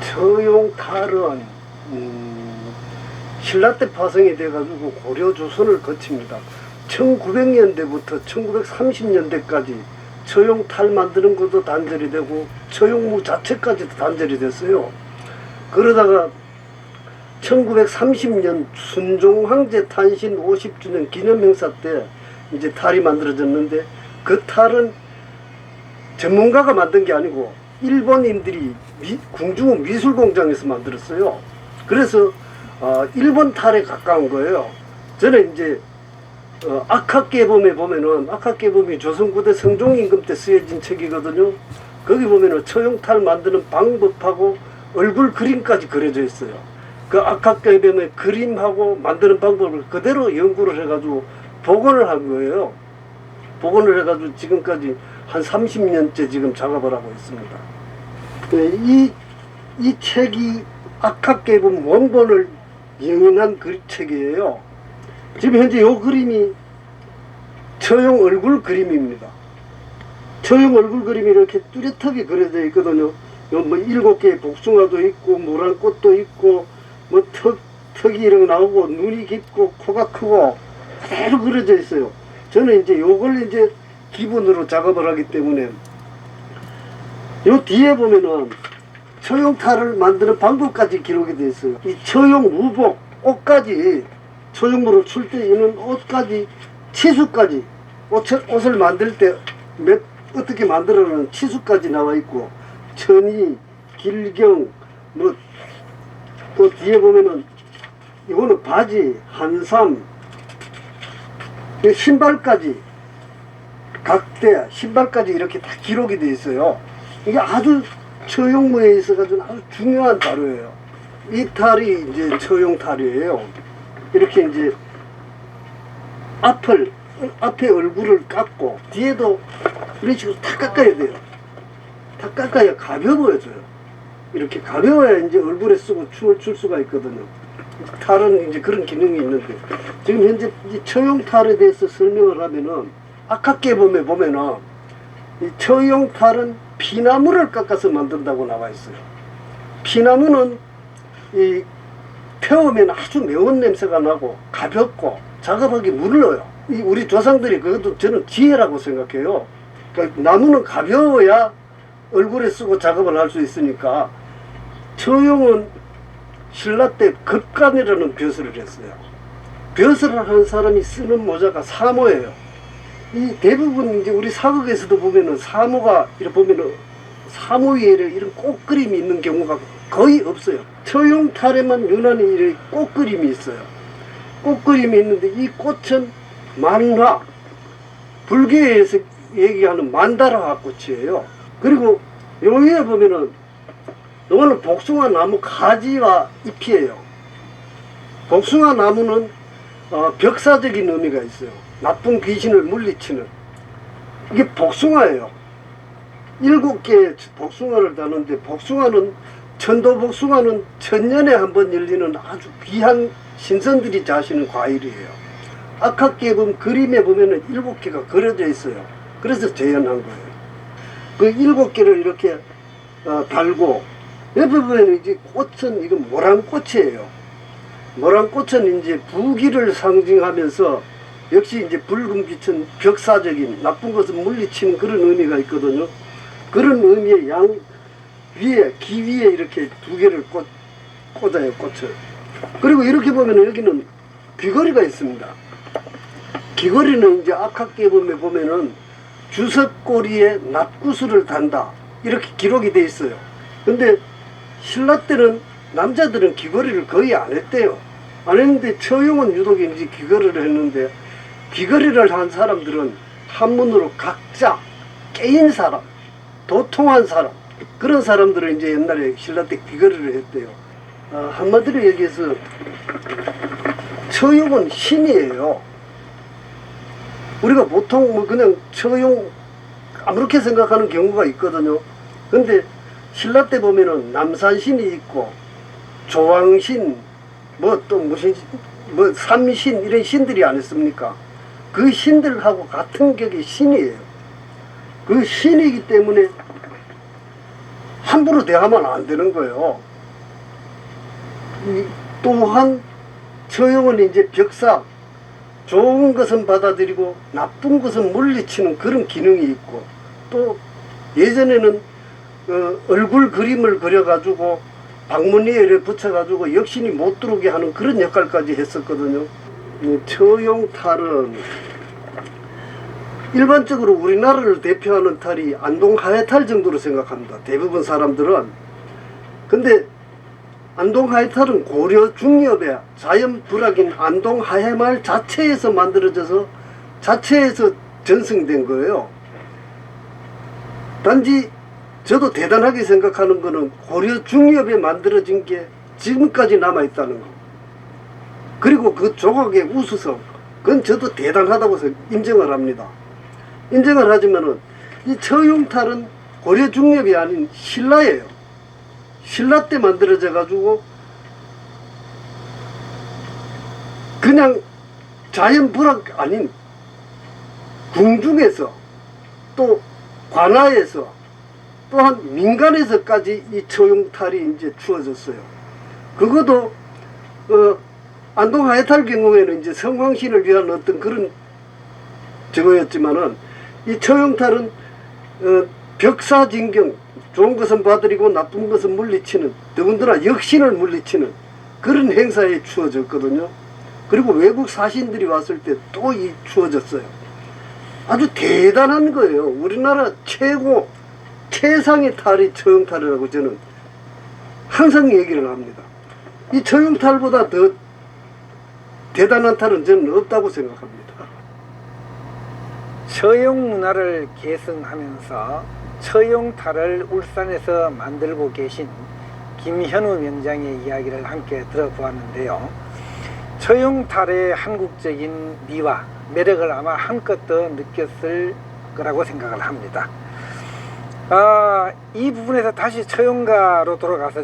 처용 탈은 음, 신라 때 파생이 돼가지고 고려 조선을 거칩니다. 1900년대부터 1930년대까지 처용 탈 만드는 것도 단절이 되고 처용무 자체까지도 단절이 됐어요. 그러다가 1930년 순종 황제 탄신 50주년 기념 행사 때 이제 탈이 만들어졌는데 그 탈은 전문가가 만든 게 아니고 일본인들이 미, 궁중호 미술공장에서 만들었어요. 그래서 어, 일본 탈에 가까운 거예요. 저는 이제 어, 악학계범에 보면은 악학계범이 조선구대 성종임금 때 쓰여진 책이거든요. 거기 보면은 처용탈 만드는 방법하고 얼굴 그림까지 그려져 있어요. 그 악학계범의 그림하고 만드는 방법을 그대로 연구를 해가지고 복원을 한 거예요. 복원을 해가지고 지금까지 한 30년째 지금 작업을 하고 있습니다. 네, 이, 이 책이 악학계범 원본을 영인한 그 책이에요. 지금 현재 요 그림이 처용 얼굴 그림입니다. 처용 얼굴 그림이 이렇게 뚜렷하게 그려져 있거든요. 요뭐 일곱 개의 복숭아도 있고 노란 꽃도 있고 뭐 턱, 턱이 이렇게 나오고 눈이 깊고 코가 크고 그대로 그려져 있어요. 저는 이제 요걸 이제 기본으로 작업을 하기 때문에 요 뒤에 보면은 처용탈을 만드는 방법까지 기록이 되어 있어요. 이 처용 무복 옷까지 처용물을 출때 있는 옷까지 치수까지 옷을, 옷을 만들 때 몇, 어떻게 만들어는 치수까지 나와 있고 천이 길경 뭐 또 뒤에 보면은 이거는 바지 한삼 이 신발까지 각대 신발까지 이렇게 다 기록이 돼 있어요. 이게 아주 처용무에 있어가지고 아주 중요한 자료예요. 이 탈이 이제 처용 탈이에요. 이렇게 이제 앞을 앞에 얼굴을 깎고 뒤에도 이런 식으로 다 깎아야 돼요. 다 깎아야 가벼워 보여져요. 이렇게 가벼워야 이제 얼굴에 쓰고 춤을 출 수가 있거든요. 탈은 이제 그런 기능이 있는데 지금 현재 이 처용 탈에 대해서 설명을 하면은 아카깨범에 보면은 이 처용 탈은 피나무를 깎아서 만든다고 나와 있어요. 피나무는 이 태우면 아주 매운 냄새가 나고 가볍고 작업하기 물러요. 이 우리 조상들이 그것도 저는 지혜라고 생각해요. 그러니까 나무는 가벼워야 얼굴에 쓰고 작업을 할 수 있으니까 처용은 신라 때 급간이라는 벼슬을 했어요. 벼슬을 하는 사람이 쓰는 모자가 사모예요. 이 대부분 이제 우리 사극에서도 보면은 사모가 이렇게 보면은 사모 위에 이런 꽃그림이 있는 경우가 거의 없어요. 처용 탈에만 유난히 이렇게 꽃그림이 있어요. 꽃그림이 있는데 이 꽃은 만화, 불교에서 얘기하는 만다라 꽃이에요. 그리고 여기에 보면은 이거는 복숭아 나무 가지와 잎이에요. 복숭아 나무는 어, 벽사적인 의미가 있어요. 나쁜 귀신을 물리치는. 이게 복숭아예요. 일곱 개의 복숭아를 다는데 복숭아는 천도 복숭아는 천년에 한 번 열리는 아주 귀한 신선들이 자시는 과일이에요. 악학계범 그림에 보면은 일곱 개가 그려져 있어요. 그래서 재현한 거예요. 그 일곱 개를 이렇게 어, 달고 옆에 보면 이제 꽃은 이건 모란 꽃이에요. 모란꽃은 이제 부기를 상징하면서 역시 이제 붉은 빛은 벽사적인 나쁜 것을 물리치는 그런 의미가 있거든요. 그런 의미의 양 위에 귀 위에 이렇게 두 개를 꽂, 꽂아요 꽃을. 그리고 이렇게 보면 여기는 귀걸이가 있습니다. 귀걸이는 이제 악학계범에 보면은 주석꼬리에 납구슬을 단다 이렇게 기록이 돼 있어요. 근데 신라 때는 남자들은 귀걸이를 거의 안 했대요. 안 했는데 처용은 유독 이제 귀걸이를 했는데 귀걸이를 한 사람들은 한문으로 각자 깨인 사람, 도통한 사람 그런 사람들은 이제 옛날에 신라 때 귀걸이를 했대요. 어, 한마디로 얘기해서 처용은 신이에요. 우리가 보통 뭐 그냥 처용 아무렇게 생각하는 경우가 있거든요. 근데 신라 때 보면은 남산신이 있고 조왕신 뭐 또 무슨 신, 뭐 삼신 이런 신들이 아니습니까? 그 신들하고 같은 격의 신이에요. 그 신이기 때문에 함부로 대하면 안 되는 거예요. 이 또한 처용은 이제 벽사 좋은 것은 받아들이고 나쁜 것은 물리치는 그런 기능이 있고 또 예전에는 어, 얼굴 그림을 그려가지고 방문리에 붙여가지고 역신이 못 들어오게 하는 그런 역할까지 했었거든요. 이 처용 탈은 일반적으로 우리나라를 대표하는 탈이 안동 하회탈 정도로 생각합니다. 대부분 사람들은. 근데 안동 하회탈은 고려 중엽의 자연 불악인 안동 하회마을 자체에서 만들어져서 자체에서 전승된 거예요. 단지 저도 대단하게 생각하는 거는 고려 중엽에 만들어진 게 지금까지 남아있다는 거. 그리고 그 조각의 우수성, 그건 저도 대단하다고 생- 인정을 합니다. 인정을 하지만은 이 처용탈은 고려 중엽이 아닌 신라예요. 신라 때 만들어져 가지고 그냥 자연 불악 아닌 궁중에서 또 관아에서 또한 민간에서까지 이 처용탈이 이제 주어졌어요. 그것도 어, 안동 하회탈 경우에는 이제 성황신을 위한 어떤 그런 저거였지만은 이 처용탈은 어, 벽사진경 좋은 것은 봐드리고 나쁜 것은 물리치는 더군다나 역신을 물리치는 그런 행사에 주어졌거든요. 그리고 외국 사신들이 왔을 때 또 이 주어졌어요. 아주 대단한 거예요. 우리나라 최고 최상의 탈이 처용탈이라고 저는 항상 얘기를 합니다. 이 처용탈보다 더 대단한 탈은 저는 없다고 생각합니다. 처용 문화를 계승하면서 처용탈을 울산에서 만들고 계신 김현우 명장의 이야기를 함께 들어보았는데요. 처용탈의 한국적인 미와 매력을 아마 한껏 더 느꼈을 거라고 생각을 합니다. 아, 이 부분에서 다시 처용가로 돌아가서